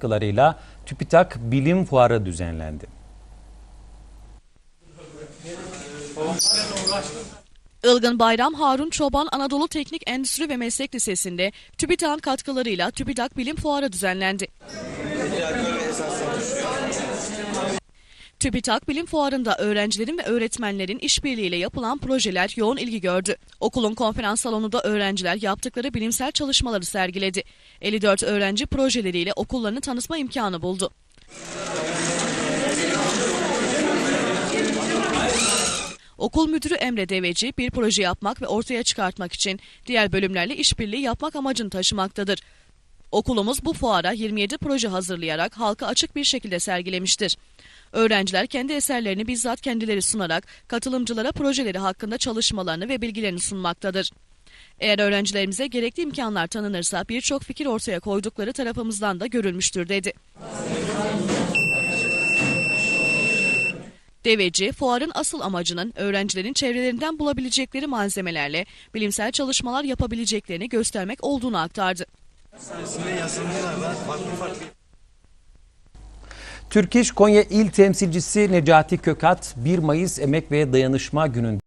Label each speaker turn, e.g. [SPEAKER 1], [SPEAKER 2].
[SPEAKER 1] katkılarıyla TÜBİTAK Bilim Fuarı düzenlendi.
[SPEAKER 2] Ilgın Bayram Harun Çoban Anadolu Teknik Endüstri ve Meslek Lisesi'nde TÜBİTAK'ın katkılarıyla TÜBİTAK Bilim Fuarı düzenlendi. TÜBİTAK Bilim Fuarı'nda öğrencilerin ve öğretmenlerin işbirliğiyle yapılan projeler yoğun ilgi gördü. Okulun konferans salonunda öğrenciler yaptıkları bilimsel çalışmaları sergiledi. 54 öğrenci projeleriyle okullarını tanıtma imkanı buldu. Okul müdürü Emre Deveci bir proje yapmak ve ortaya çıkartmak için diğer bölümlerle işbirliği yapmak amacını taşımaktadır. Okulumuz bu fuara 27 proje hazırlayarak halka açık bir şekilde sergilemiştir. Öğrenciler kendi eserlerini bizzat kendileri sunarak katılımcılara projeleri hakkında çalışmalarını ve bilgilerini sunmaktadır. Eğer öğrencilerimize gerekli imkanlar tanınırsa birçok fikir ortaya koydukları tarafımızdan da görülmüştür dedi. Deveci, fuarın asıl amacının öğrencilerin çevrelerinden bulabilecekleri malzemelerle bilimsel çalışmalar yapabileceklerini göstermek olduğunu aktardı.
[SPEAKER 3] Sayesinde farklı
[SPEAKER 1] Türk İş Konya İl Temsilcisi Necati Kökat 1 Mayıs Emek ve Dayanışma Günü'nde